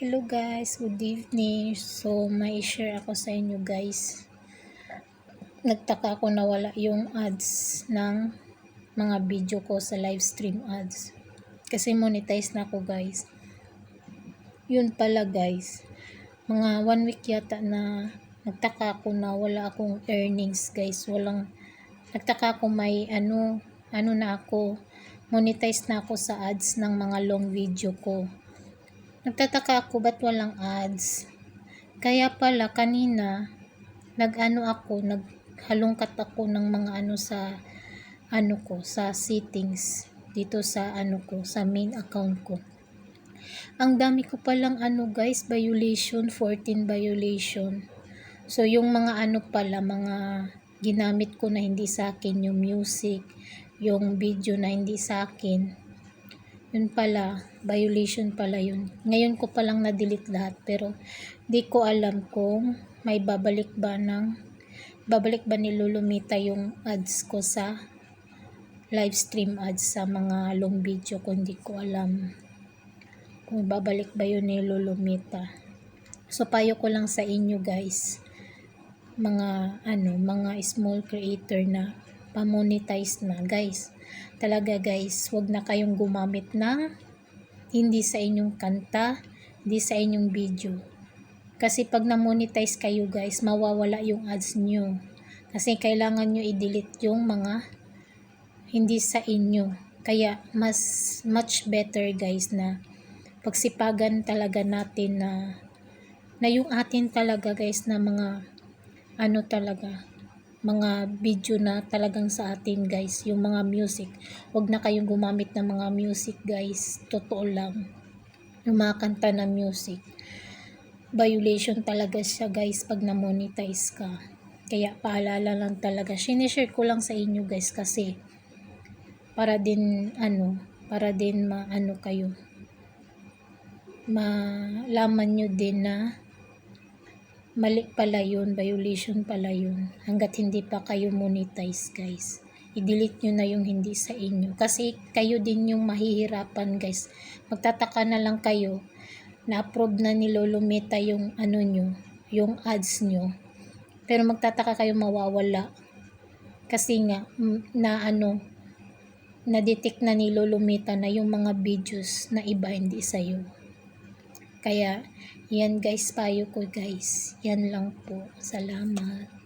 Hello guys, good evening. So, may share ako sa inyo guys. Nagtaka ako na wala yung ads ng mga video ko sa live stream ads. Kasi monetize na ako guys. Yun pala guys. Mga one week yata na nagtaka ako na wala akong earnings guys. Walang, nagtaka ako may ano, ano na ako. Monetize na ako sa ads ng mga long video ko. Nagtataka ako ba't walang ads. Kaya pala kanina nag-ano ako, naghalongkat ako ng mga ano sa ano ko, sa settings dito sa ano ko, sa main account ko. Ang dami ko palang ano guys, violation, 14 violation. So yung mga ano pala, mga ginamit ko na hindi sa akin, yung music, yung video na hindi sa akin, yun pala, violation pala yun. Ngayon ko palang na-delete lahat pero di ko alam kung may babalik ba ng babalik ba ni Lulumita yung ads ko sa live stream ads sa mga long video ko hindi ko alam kung babalik ba yun ni Lulumita. So payo ko lang sa inyo guys mga ano mga small creator na pamonetize na guys talaga guys wag na kayong gumamit ng hindi sa inyong kanta hindi sa inyong video. Kasi pag na-monetize kayo guys mawawala yung ads nyo. Kasi kailangan nyo i-delete yung mga hindi sa inyo. Kaya mas much better guys na pagsipagan talaga natin na na yung atin talaga guys na mga ano talaga mga video na talagang sa atin guys. Yung mga music. Wag na kayong gumamit ng mga music guys. Totoo lang. Yung mga kanta na music. Violation talaga siya guys pag na-monetize ka. Kaya paalala lang talaga. Sinishare ko lang sa inyo guys kasi para din ano para din maano kayo. Malaman nyo din na mali pala yun, violation pala yun. Hanggat hindi pa kayo monetize, guys. I-delete nyo na yung hindi sa inyo. Kasi kayo din yung mahihirapan, guys. Magtataka na lang kayo na approve na ni Lolo Meta yung ano nyo, yung ads nyo. Pero magtataka kayo mawawala. Kasi nga, na ano, na-detect na ni Lolo Meta na yung mga videos na iba hindi sa'yo. Kaya, yan guys, payo ko guys. Yan lang po. Salamat.